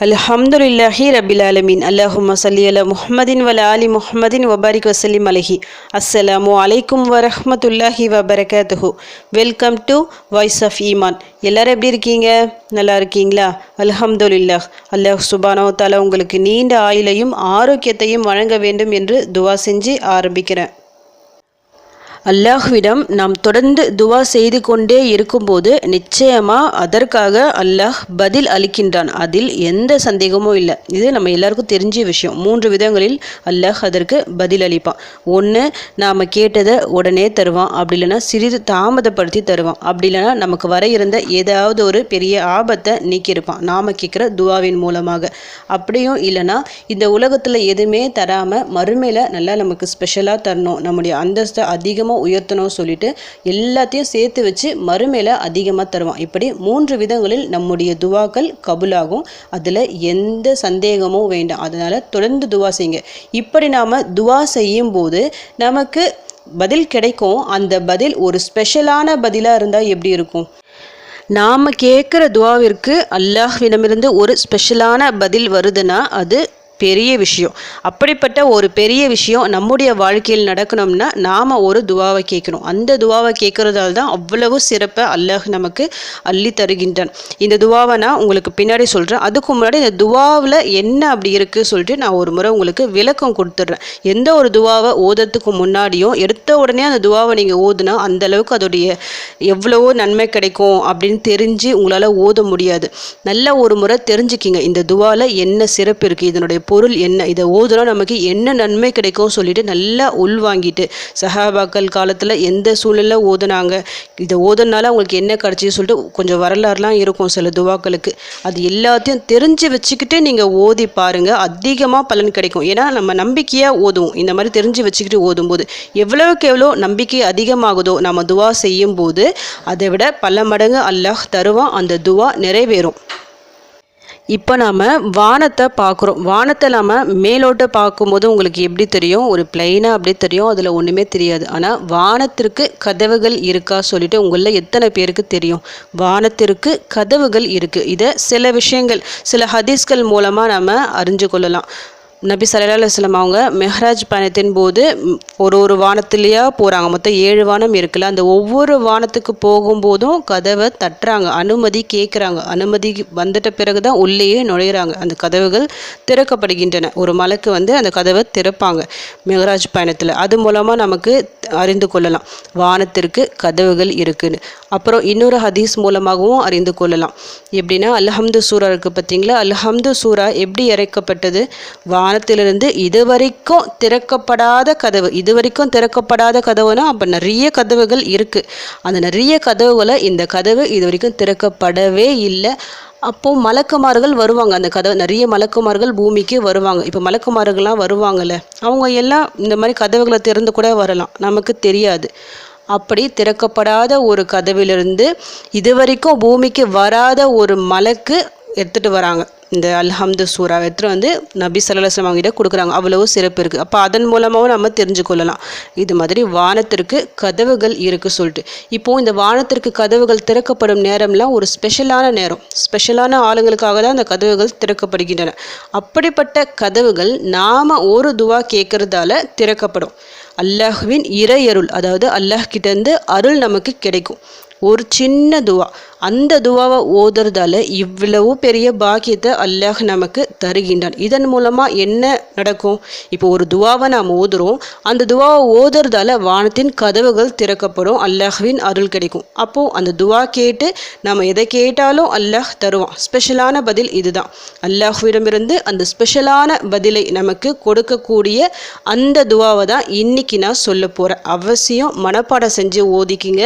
அல்ஹம்துலில்லாஹி ரபில் ஆலமீன். அல்லாஹும்ம சல்லி அலா முஹம்மதின் வல ஆலி முஹம்மதின் வபாரிக் வசலிம் அலஹி. அஸ்ஸலாமு அலைக்கும் வரஹ்மத்துல்லாஹி வபரகாத்துஹு. வெல்கம் டு வாய்ஸ் ஆஃப் ஈமான். எல்லாரும் எப்படி இருக்கீங்க? நல்லா இருக்கீங்களா? அல்ஹம்துலில்லாஹ். அல்லாஹ் சுபானோ தாலா உங்களுக்கு நீண்ட ஆயுளையும் ஆரோக்கியத்தையும் வழங்க வேண்டும் என்று துவா செஞ்சு ஆரம்பிக்கிறேன். அல்லாஹ்விடம் நாம் தொடர்ந்து துவா செய்து கொண்டே இருக்கும்போது நிச்சயமாக அதற்காக அல்லாஹ் பதில் அளிக்கின்றான். அதில் எந்த சந்தேகமும் இல்லை. இது நம்ம எல்லாருக்கும் தெரிஞ்ச விஷயம். மூன்று விதங்களில் அல்லாஹ் அதற்கு பதில் அளிப்பான். ஒன்று நாம் கேட்டதை உடனே தருவான். அப்படி இல்லைன்னா சிறிது தாமதப்படுத்தி தருவான். அப்படி இல்லைன்னா நமக்கு வர இருந்த ஏதாவது ஒரு பெரிய ஆபத்தை நீக்கியிருப்பான். நாம் கேட்குற துவாவின் மூலமாக. அப்படியும் இல்லைன்னா இந்த உலகத்தில் எதுவுமே தராமல் மறுமையில் நல்லா நமக்கு ஸ்பெஷலாக தரணும். நம்முடைய அந்தஸ்தை அதிகமாக உயர்த்தணும் சொல்லிட்டு எல்லாத்தையும் சேர்த்து வச்சு மறுமையில் அதிகமாக தருவான். இப்படி மூன்று விதங்களில் நம்முடைய துவாக்கள் கபுலாகும். அதில் எந்த சந்தேகமும் வேண்டாம். அதனால் தொடர்ந்து துவா செய்யுங்க. இப்படி நாம் துவா செய்யும் போது நமக்கு பதில் கிடைக்கும். அந்த பதில் ஒரு ஸ்பெஷலான பதிலாக இருந்தால் எப்படி இருக்கும்? நாம் கேட்குற துவாவிற்கு அல்லாஹ்விடமிருந்து ஒரு ஸ்பெஷலான பதில் வருதுன்னா அது பெரிய விஷயம். அப்படிப்பட்ட ஒரு பெரிய விஷயம் நம்முடைய வாழ்க்கையில் நடக்கணும்னா நாம் ஒரு துவாவை கேட்கணும். அந்த துவாவை கேட்குறதால தான் அவ்வளவு சிறப்பை அல்லாஹ் நமக்கு அள்ளி தருகின்றான். இந்த துவாவை நான் உங்களுக்கு பின்னாடி சொல்கிறேன் அதுக்கு முன்னாடி இந்த துவாவில் என்ன அப்படி இருக்குது சொல்லிட்டு நான் ஒரு முறை உங்களுக்கு விளக்கம் கொடுத்துட்றேன். எந்த ஒரு துவாவை ஓதுறதுக்கு முன்னாடியும் எடுத்த உடனே அந்த துவாவை நீங்கள் ஓதுனா அந்த அளவுக்கு அதோடைய எவ்வளவோ நன்மை கிடைக்கும் அப்படின்னு தெரிஞ்சு உங்களால் ஓத முடியாது. நல்ல ஒரு முறை தெரிஞ்சுக்கிங்க. இந்த துவாவில் என்ன சிறப்பு இருக்குது இதனுடைய பொருள் என்ன? இதை ஓதுனா நமக்கு என்ன நன்மை கிடைக்கும் சொல்லிட்டு நல்லா உள்வாங்கிட்டு சஹாபாக்கள் காலத்தில் எந்த சூழ்நிலை ஓதுனாங்க? இதை ஓதுனால அவங்களுக்கு என்ன கிடச்சின்னு சொல்லிட்டு கொஞ்சம் வரலாறுலாம் இருக்கும் சில துவாக்களுக்கு. அது எல்லாத்தையும் தெரிஞ்சு வச்சுக்கிட்டு நீங்கள் ஓதி பாருங்கள் அதிகமாக பலன் கிடைக்கும். ஏன்னா நம்ம நம்பிக்கையாக ஓதுவோம். இந்த மாதிரி தெரிஞ்சு வச்சுக்கிட்டு ஓதும்போது எவ்வளோக்கு எவ்வளோ நம்பிக்கை அதிகமாகுதோ நம்ம துவா செய்யும் போது அதை விட பல மடங்கு அல்லாஹ் தருவான். அந்த துவா நிறைவேறும். இப்போ நாம் வானத்தை பார்க்குறோம். வானத்தை நாம் மேலோட்ட பார்க்கும்போது உங்களுக்கு எப்படி தெரியும்? ஒரு பிளெயினாக அப்படியே தெரியும். அதில் ஒன்றுமே தெரியாது. ஆனால் வானத்திற்கு கதவுகள் இருக்கா சொல்லிட்டு உங்களில் எத்தனை பேருக்கு தெரியும்? வானத்திற்கு கதவுகள் இருக்குது இதை சில விஷயங்கள் சில ஹதீஸ்கள் மூலமாக நாம் அறிஞ்சு கொள்ளலாம். நபி சல்லா அலுவலம் அவங்க மெஹராஜ் பயணத்தின் போது ஒரு ஒரு வானத்துலேயா போகிறாங்க மொத்தம் ஏழு வானம் இருக்குல்ல அந்த ஒவ்வொரு வானத்துக்கு போகும்போதும் கதவை தட்டுறாங்க. அனுமதி கேட்குறாங்க அனுமதி வந்துட்ட பிறகு தான் உள்ளேயே நுழையிறாங்க. அந்த கதவுகள் திறக்கப்படுகின்றன. ஒரு மலைக்கு வந்து அந்த கதவை திறப்பாங்க மெஹராஜ் பயணத்தில். அது மூலமாக நமக்கு அறிந்து கொள்ளலாம். வானத்திற்கு கதவுகள் இருக்குன்னு. அப்புறம் இன்னொரு ஹதீஸ் மூலமாகவும் அறிந்து கொள்ளலாம். எப்படின்னா அல்ஹம்து சூரா இருக்குது பார்த்தீங்களா? அல்ஹம்து சூரா எப்படி இறைக்கப்பட்டது? வானத்திலிருந்து இதுவரைக்கும் திறக்கப்படாத கதவு. இதுவரைக்கும் திறக்கப்படாத கதவுனா அப்போ நிறைய கதவுகள் இருக்குது அந்த நிறைய கதவுகளை இந்த கதவு இது வரைக்கும் திறக்கப்படவே இல்லை. அப்போது மலக்குமார்கள் வருவாங்க. அந்த கதவை நிறைய மலக்குமார்கள் பூமிக்கு வருவாங்க. இப்போ மலக்குமார்கள்லாம் வருவாங்கல்ல. அவங்க எல்லாம் இந்த மாதிரி கதவுகளை திறந்து கூட வரலாம். நமக்கு தெரியாது. அப்படி திறக்கப்படாத ஒரு கதவிலிருந்து இதுவரைக்கும் பூமிக்கு வராத ஒரு மலக்கு எடுத்துகிட்டு வராங்க. இந்த அல்ஹம்து சூரா எடுத்துகிட்டு வந்து நபி சல்லாஸ்லாம் அவங்ககிட்ட கொடுக்குறாங்க. அவ்வளவு சிறப்பு இருக்குது அப்போ அதன் மூலமாகவும் நம்ம தெரிஞ்சு கொள்ளலாம். இது மாதிரி வானத்திற்கு கதவுகள் இருக்குது சொல்லிட்டு. இப்போது இந்த வானத்திற்கு கதவுகள் திறக்கப்படும் நேரம்லாம் ஒரு ஸ்பெஷலான நேரம். ஸ்பெஷலான ஆளுங்களுக்காக தான் அந்த கதவுகள் திறக்கப்படுகின்றன. அப்படிப்பட்ட கதவுகள் நாம் ஒரு துவா கேட்கறதால திறக்கப்படும். அல்லாஹ்வின் இறையருள் அதாவது அல்லாஹ் கிட்டேருந்து அருள் நமக்கு கிடைக்கும். ஒரு சின்ன துவா. அந்த துவாவை ஓதுறதால இவ்வளவு பெரிய பாக்கியத்தை அல்லாஹ் நமக்கு தருகின்றான். இதன் மூலமாக என்ன நடக்கும்? இப்போ ஒரு துவாவை நாம் ஓதுறோம். அந்த துவாவை ஓதுறதால வானத்தின் கதவுகள் திறக்கப்படும். அல்லாஹ்வின் அருள் கிடைக்கும். அப்போது அந்த துவா கேட்டு நம்ம எதை கேட்டாலும் அல்லாஹ் தருவான். ஸ்பெஷலான பதில் இதுதான். அல்லாஹ்விடமிருந்து அந்த ஸ்பெஷலான பதிலை நமக்கு கொடுக்கக்கூடிய அந்த துவாவை தான் இன்னைக்கு நான் சொல்ல போகிறேன் அவசியம் மனப்பாடம் செஞ்சு ஓதிக்கிங்க.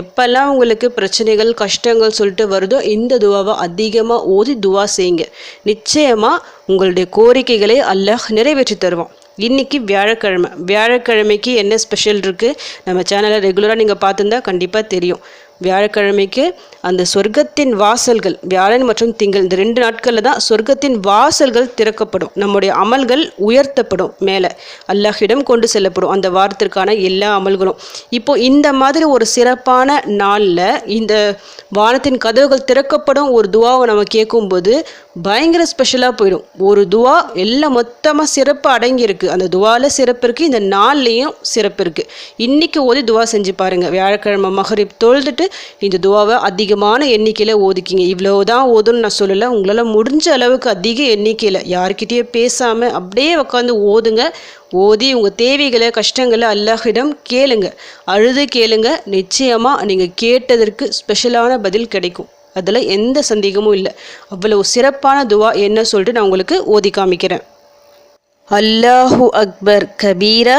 எப்போல்லாம் உங்களுக்கு பிரச்சனைகள் கஷ்டங்கள் சொல்லிட்டு வருதோ இந்த துவாவை அதிகமாக ஓதி துவா செய்யுங்க. நிச்சயமாக உங்களுடைய கோரிக்கைகளை அல்லாஹ் நிறைவேற்றி தருவான். இன்னைக்கு வியாழக்கிழமை. வியாழக்கிழமைக்கு என்ன ஸ்பெஷல் இருக்குது நம்ம சேனலை ரெகுலராக நீங்கள் பார்த்துருந்தா கண்டிப்பாக தெரியும். வியாழக்கிழமைக்கு அந்த சொர்க்கத்தின் வாசல்கள் வியாழன் மற்றும் திங்கள் இந்த ரெண்டு நாட்களில் தான் சொர்க்கத்தின் வாசல்கள் திறக்கப்படும். நம்முடைய அமல்கள் உயர்த்தப்படும் மேலே. அல்லாஹிடம் கொண்டு செல்லப்படும். அந்த வாரத்திற்கான எல்லா அமல்களும். இப்போ இந்த மாதிரி ஒரு சிறப்பான நாளில் இந்த வானத்தின் கதவுகள் திறக்கப்படும் ஒரு துவாவை நம்ம கேட்கும்போது பயங்கர ஸ்பெஷலாக போயிடும். ஒரு துவா எல்லாம் மொத்தமாக சிறப்பு அடங்கியிருக்கு. அந்த துவாவில் சிறப்பு இருக்குது இந்த நாள்லேயும் சிறப்பு இருக்குது இன்றைக்கி ஓதி துவா செஞ்சு பாருங்கள் வியாழக்கிழமை மகரிப் தொழுதுட்டு இந்த துவாவை அதிகமான எண்ணிக்கையில் ஓதிக்கிங்க. இவ்வளோ தான் ஓதுன்னு நான் சொல்லலை. உங்களால் முடிஞ்ச அளவுக்கு அதிக எண்ணிக்கையில் யார்கிட்டயே பேசாமல் அப்படியே உட்காந்து ஓதுங்க. ஓதி உங்கள் தேவைகளை கஷ்டங்களை அல்லாஹிடம் கேளுங்க. அழுது கேளுங்க. நிச்சயமாக நீங்கள் கேட்டதற்கு ஸ்பெஷலான பதில் கிடைக்கும். அதில் எந்த சந்தேகமும் இல்லை. அவ்வளவு சிறப்பான துவா என்ன சொல்லிட்டு நான் உங்களுக்கு ஓதி காமிக்கிறேன். அல்லாஹு அக்பர் கபீரா.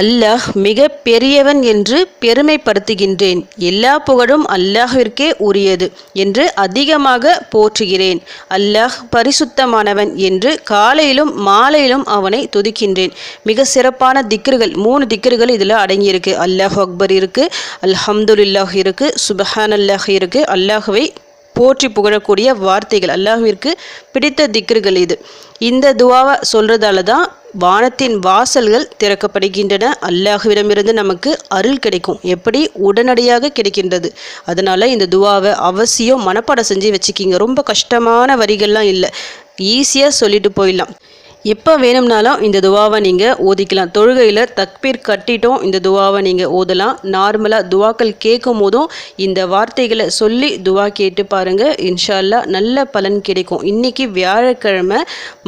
அல்லாஹ் மிக பெரியவன் என்று பெருமைப்படுத்துகின்றேன். எல்லா புகழும் அல்லாஹிற்கே உரியது என்று அதிகமாக போற்றுகிறேன். அல்லாஹ் பரிசுத்தமானவன் என்று காலையிலும் மாலையிலும் அவனை துதிக்கின்றேன். மிக சிறப்பான திக்ருகள் மூணு திக்ருகள் இதில் அடங்கியிருக்கு. அல்லாஹ் அக்பர் இருக்கு அல்ஹம்துல்லாஹ் இருக்கு சுபஹான் அல்லாஹ் இருக்கு. அல்லாஹுவை போற்றி புகழக்கூடிய வார்த்தைகள் அல்லாஹிற்கு பிடித்த திக்ருகள் இது. இந்த துவாவை சொல்கிறதால தான் வானத்தின் வாசல்கள் திறக்கப்படுகின்றன. அல்லாஹுவிடமிருந்து நமக்கு அருள் கிடைக்கும். எப்படி? உடனடியாக கிடைக்கின்றது. அதனால் இந்த துவாவை அவசியம் மனப்பாடம் செஞ்சு வச்சுக்கிங்க. ரொம்ப கஷ்டமான வரிகள்லாம் இல்லை. ஈஸியாக சொல்லிட்டு போயிடலாம். எப்போ வேணும்னாலும் இந்த துவாவை நீங்கள் ஓதிக்கலாம். தொழுகையில் தக்பீர் கட்டிட்டோம் இந்த துவாவை நீங்கள் ஓதலாம். நார்மலாக துவாக்கள் கேட்கும் போதும் இந்த வார்த்தைகளை சொல்லி துவா கேட்டு பாருங்கள் இன்ஷால்லா நல்ல பலன் கிடைக்கும். இன்றைக்கி வியாழக்கிழமை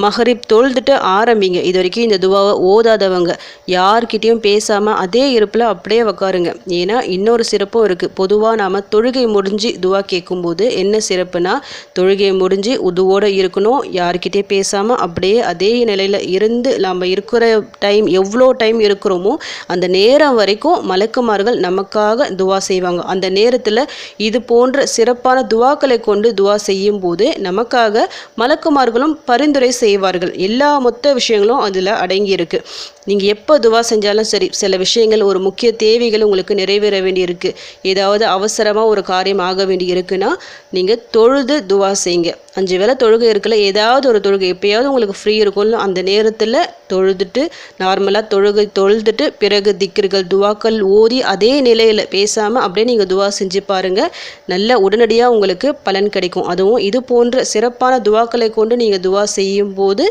மஹரிப் தொழுதுட்டு ஆரம்பிங்க. இது வரைக்கும் இந்த துவாவை ஓதாதவங்க யார்கிட்டேயும் பேசாமல் அதே இருப்பில் அப்படியே உக்காருங்க. ஏன்னா இன்னொரு சிறப்பும் இருக்குது பொதுவாக நாம் தொழுகை முடிஞ்சு துவா கேட்கும்போது என்ன சிறப்புனா தொழுகை முடிஞ்சு உதுவோடு இருக்கணும். யார்கிட்டே பேசாமல் அப்படியே அதே நிலையில் இருந்து நாம் இருக்கிற டைம் எவ்வளோ டைம் இருக்கிறோமோ அந்த நேரம் வரைக்கும் மலக்குமார்கள் நமக்காக துவா செய்வாங்க. அந்த நேரத்தில் இது போன்ற சிறப்பான துவாக்களை கொண்டு துவா செய்யும் போது நமக்காக மலக்குமார்களும் பரிந்துரை செய்வார்கள். எல்லா மொத்த விஷயங்களும் அதில் அடங்கியிருக்கு. நீங்கள் எப்போ துவா செஞ்சாலும் சரி சில விஷயங்கள் ஒரு முக்கிய தேவைகள் உங்களுக்கு நிறைவேற வேண்டியிருக்கு. ஏதாவது அவசரமாக ஒரு காரியம் ஆக வேண்டி இருக்குன்னா நீங்கள் தொழுது துவா செய்யுங்க. அஞ்சு வேலை தொழுகை இருக்குல்ல ஏதாவது ஒரு தொழுகை எப்போயாவது உங்களுக்கு ஃப்ரீ இருக்கும்னு அந்த நேரத்தில் தொழுதுட்டு நார்மலாக தொழுகை தொழுதுட்டு பிறகு திக்கிர்கள் துவாக்கள் ஓதி அதே நிலையில் பேசாமல் அப்படியே நீங்கள் துவா செஞ்சு பாருங்கள் நல்ல உடனடியாக உங்களுக்கு பலன் கிடைக்கும். அதுவும் இது போன்ற சிறப்பான துவாக்களை கொண்டு நீங்கள் துவா செய்யும் போது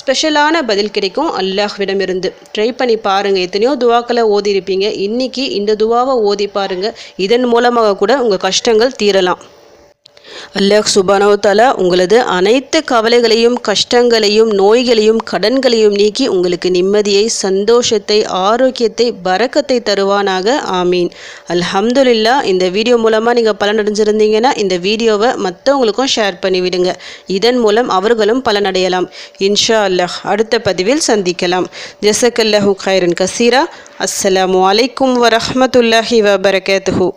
ஸ்பெஷலான பதில் கிடைக்கும். அல்லாஹ்விடமிருந்து. ட்ரை பண்ணி பாருங்கள் எத்தனையோ துவாக்களை ஓதி இருப்பீங்க இன்றைக்கி இந்த துவாவை ஓதி பாருங்கள் இதன் மூலமாக கூட உங்கள் கஷ்டங்கள் தீரலாம். அல்லாஹ் சுபானவத்தாலா உங்களது அனைத்து கவலைகளையும் கஷ்டங்களையும் நோய்களையும் கடன்களையும் நீக்கி உங்களுக்கு நிம்மதியை சந்தோஷத்தை ஆரோக்கியத்தை பறக்கத்தை தருவானாக. ஆமீன். அல்ஹம்துலில்லா இந்த வீடியோ மூலமாக நீங்கள் பலனடைஞ்சிருந்தீங்கன்னா இந்த வீடியோவை மற்றவங்களுக்கும் ஷேர் பண்ணிவிடுங்க. இதன் மூலம் அவர்களும் பலனடையலாம். இன்ஷா அல்லாஹ் அடுத்த பதிவில் சந்திக்கலாம். ஜசக்கல்லாஹு ஹைரன் கசீரா. அஸ்ஸலாமு அலைக்கும் வரஹமத்துல்லாஹி வபரகாத்துஹூ.